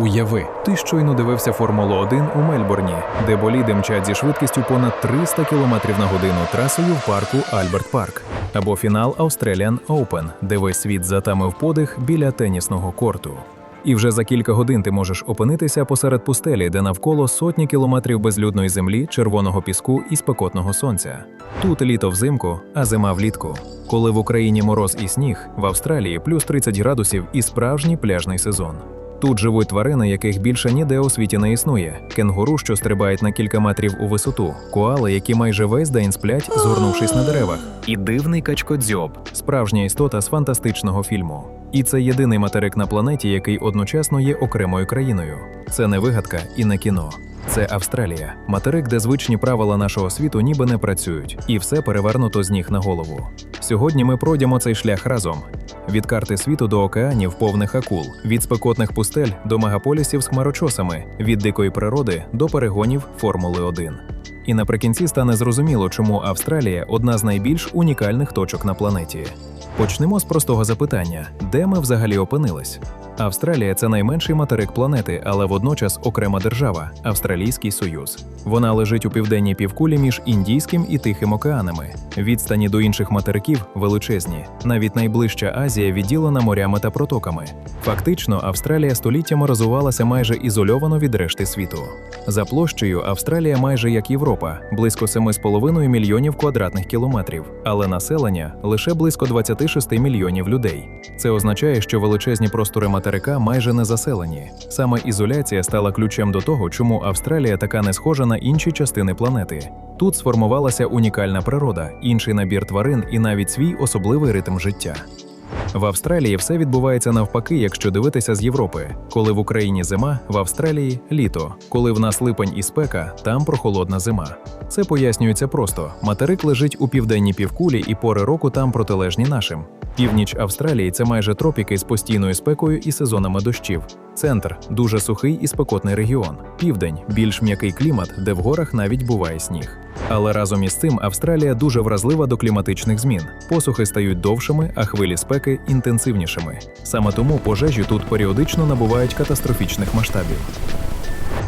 Уяви, ти щойно дивився Формулу 1 у Мельбурні, де боліди мчать зі швидкістю понад 300 км на годину трасою в парку Альберт Парк, або фінал Australian Open, де весь світ затамив подих біля тенісного корту. І вже за кілька годин ти можеш опинитися посеред пустелі, де навколо сотні кілометрів безлюдної землі, червоного піску і спекотного сонця. Тут літо взимку, а зима влітку. Коли в Україні мороз і сніг, в Австралії плюс 30 градусів і справжній пляжний сезон. Тут живуть тварини, яких більше ніде у світі не існує: кенгуру, що стрибають на кілька метрів у висоту, коали, які майже весь день сплять, згорнувшись на деревах, і дивний качкодзьоб, справжня істота з фантастичного фільму. І це єдиний материк на планеті, який одночасно є окремою країною. Це не вигадка і не кіно. Це Австралія, материк, де звичні правила нашого світу ніби не працюють, і все перевернуто з ніг на голову. Сьогодні ми пройдемо цей шлях разом. Від карти світу до океанів повних акул, від спекотних пустель до мегаполісів з хмарочосами, від дикої природи до перегонів Формули 1. І наприкінці стане зрозуміло, чому Австралія одна з найбільш унікальних точок на планеті. Почнемо з простого запитання: де ми взагалі опинились? Австралія це найменший материк планети, але водночас окрема держава Австралійський Союз. Вона лежить у південній півкулі між Індійським і Тихим океанами. Відстані до інших материків величезні. Навіть найближча Азія відділена морями та протоками. Фактично, Австралія століттями розвивалася майже ізольовано від решти світу. За площею Австралія майже як Європа, близько 7,5 мільйонів квадратних кілометрів, але населення лише близько 26 мільйонів людей. Це означає, що величезні простори материка майже не заселені. Саме ізоляція стала ключем до того, чому Австралія така не схожа на інші частини планети. Тут сформувалася унікальна природа, інший набір тварин і навіть свій особливий ритм життя. В Австралії все відбувається навпаки, якщо дивитися з Європи. Коли в Україні зима, в Австралії літо. Коли в нас липень і спека, там прохолодна зима. Це пояснюється просто: материк лежить у південній півкулі, і пори року там протилежні нашим. Північ Австралії це майже тропіки з постійною спекою і сезонами дощів. Центр дуже сухий і спекотний регіон. Південь більш м'який клімат, де в горах навіть буває сніг. Але разом із тим Австралія дуже вразлива до кліматичних змін. Посухи стають довшими, а хвилі спеки інтенсивнішими. Саме тому пожежі тут періодично набувають катастрофічних масштабів.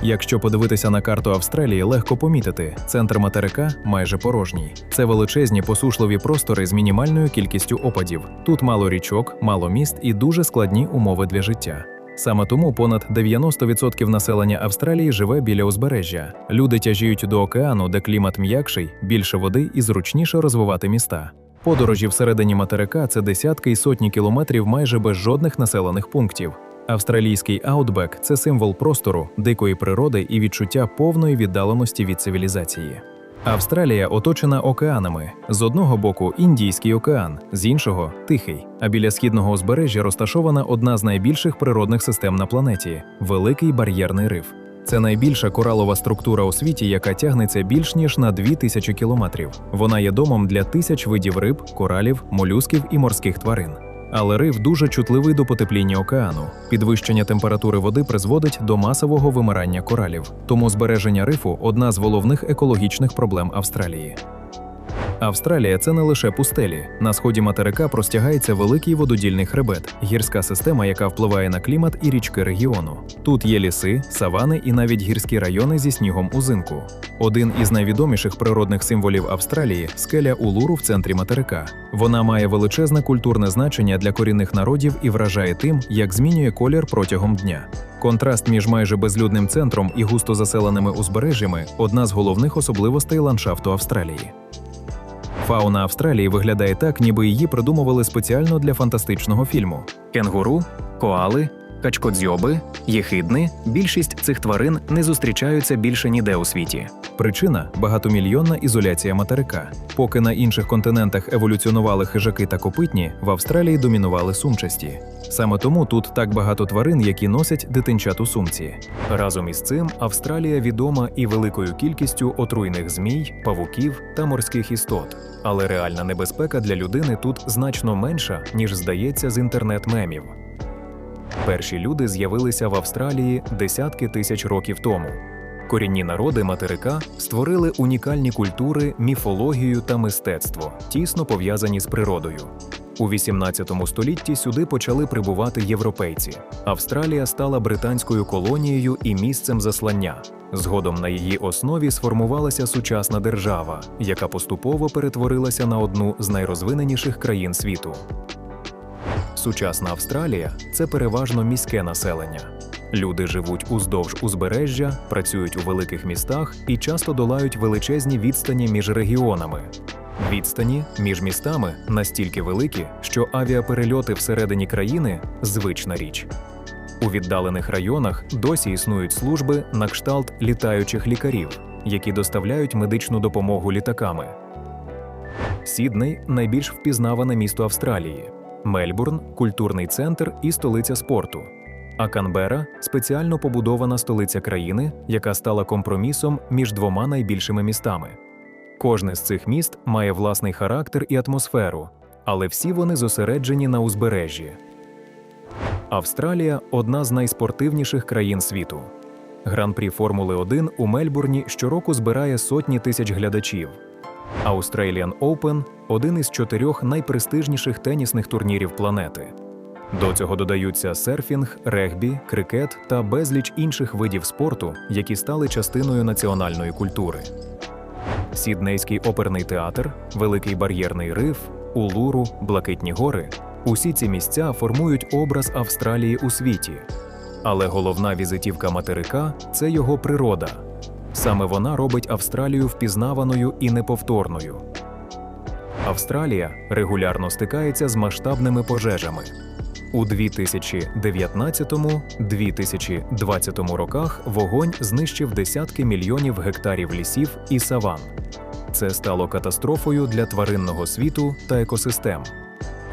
Якщо подивитися на карту Австралії, легко помітити, центр материка майже порожній. Це величезні посушливі простори з мінімальною кількістю опадів. Тут мало річок, мало міст і дуже складні умови для життя. Саме тому понад 90% населення Австралії живе біля узбережжя. Люди тяжіють до океану, де клімат м'якший, більше води і зручніше розвивати міста. Подорожі всередині материка це десятки і сотні кілометрів майже без жодних населених пунктів. Австралійський аутбек це символ простору, дикої природи і відчуття повної віддаленості від цивілізації. Австралія оточена океанами. З одного боку Індійський океан, з іншого Тихий. А біля східного узбережжя розташована одна з найбільших природних систем на планеті великий бар'єрний риф. Це найбільша коралова структура у світі, яка тягнеться більш ніж на 2000 кілометрів. Вона є домом для тисяч видів риб, коралів, молюсків і морських тварин. Але риф дуже чутливий до потепління океану. Підвищення температури води призводить до масового вимирання коралів. Тому збереження рифу одна з головних екологічних проблем Австралії. Австралія це не лише пустелі. На сході материка простягається великий вододільний хребет, гірська система, яка впливає на клімат і річки регіону. Тут є ліси, савани і навіть гірські райони зі снігом узимку. Один із найвідоміших природних символів Австралії скеля Улуру в центрі материка. Вона має величезне культурне значення для корінних народів і вражає тим, як змінює колір протягом дня. Контраст між майже безлюдним центром і густо заселеними узбережжями одна з головних особливостей ландшафту Австралії. Фауна Австралії виглядає так, ніби її придумували спеціально для фантастичного фільму: кенгуру, коали, качкодзьоби, єхидни. Більшість цих тварин не зустрічаються більше ніде у світі. Причина багатомільйонна ізоляція материка. Поки на інших континентах еволюціонували хижаки та копитні, в Австралії домінували сумчасті. Саме тому тут так багато тварин, які носять дитинчат у сумці. Разом із цим Австралія відома і великою кількістю отруйних змій, павуків та морських істот. Але реальна небезпека для людини тут значно менша, ніж здається з інтернет-мемів. Перші люди з'явилися в Австралії десятки тисяч років тому. Корінні народи материка створили унікальні культури, міфологію та мистецтво, тісно пов'язані з природою. У 18 столітті сюди почали прибувати європейці. Австралія стала британською колонією і місцем заслання. Згодом на її основі сформувалася сучасна держава, яка поступово перетворилася на одну з найрозвиненіших країн світу. Сучасна Австралія це переважно міське населення. Люди живуть уздовж узбережжя, працюють у великих містах і часто долають величезні відстані між регіонами. Відстані між містами настільки великі, що авіаперельоти всередині країни звична річ. У віддалених районах досі існують служби на кшталт літаючих лікарів, які доставляють медичну допомогу літаками. Сідней найбільш впізнаване місто Австралії, Мельбурн культурний центр і столиця спорту. А Канбера спеціально побудована столиця країни, яка стала компромісом між двома найбільшими містами. Кожне з цих міст має власний характер і атмосферу, але всі вони зосереджені на узбережжі. Австралія одна з найспортивніших країн світу. Гран-прі Формули 1 у Мельбурні щороку збирає сотні тисяч глядачів. Australian Open – один із чотирьох найпрестижніших тенісних турнірів планети. До цього додаються серфінг, регбі, крикет та безліч інших видів спорту, які стали частиною національної культури. Сіднейський оперний театр, Великий бар'єрний риф, Улуру, Блакитні гори усі ці місця формують образ Австралії у світі. Але головна візитівка материка це його природа. Саме вона робить Австралію впізнаваною і неповторною. Австралія регулярно стикається з масштабними пожежами. У 2019-2020 роках вогонь знищив десятки мільйонів гектарів лісів і саван. Це стало катастрофою для тваринного світу та екосистем.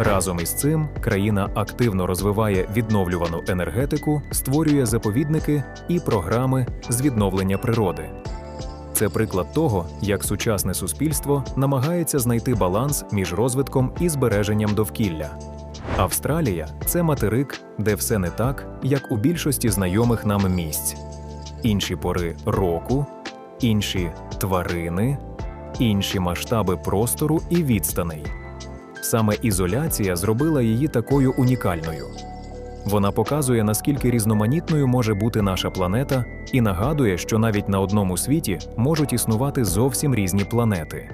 Разом із цим країна активно розвиває відновлювану енергетику, створює заповідники і програми з відновлення природи. Це приклад того, як сучасне суспільство намагається знайти баланс між розвитком і збереженням довкілля. Австралія це материк, де все не так, як у більшості знайомих нам місць. Інші пори року, інші тварини, інші масштаби простору і відстаней. Саме ізоляція зробила її такою унікальною. Вона показує, наскільки різноманітною може бути наша планета, і нагадує, що навіть на одному світі можуть існувати зовсім різні планети.